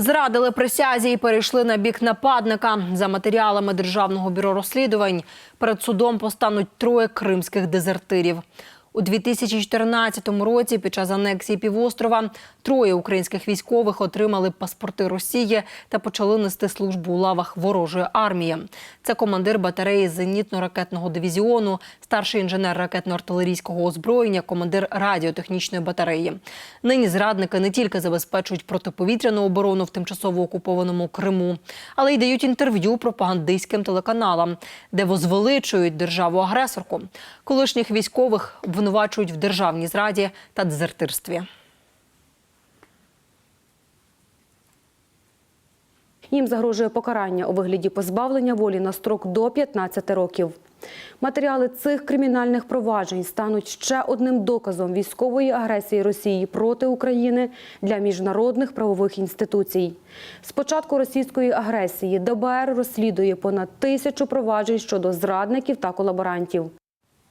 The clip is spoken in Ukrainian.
Зрадили присязі і перейшли на бік нападника. За матеріалами Державного бюро розслідувань перед судом постануть троє кримських дезертирів. У 2014 році під час анексії півострова троє українських військових отримали паспорти Росії та почали нести службу у лавах ворожої армії. Це командир батареї зенітно-ракетного дивізіону, старший інженер ракетно-артилерійського озброєння, командир радіотехнічної батареї. Нині зрадники не тільки забезпечують протиповітряну оборону в тимчасово окупованому Криму, але й дають інтерв'ю пропагандистським телеканалам, де возвеличують державу-агресорку. Колишніх військових обвинувачують в державній зраді та дезертирстві. Їм загрожує покарання у вигляді позбавлення волі на строк до 15 років. Матеріали цих кримінальних проваджень стануть ще одним доказом військової агресії Росії проти України для міжнародних правових інституцій. З початку російської агресії ДБР розслідує понад тисячу проваджень щодо зрадників та колаборантів.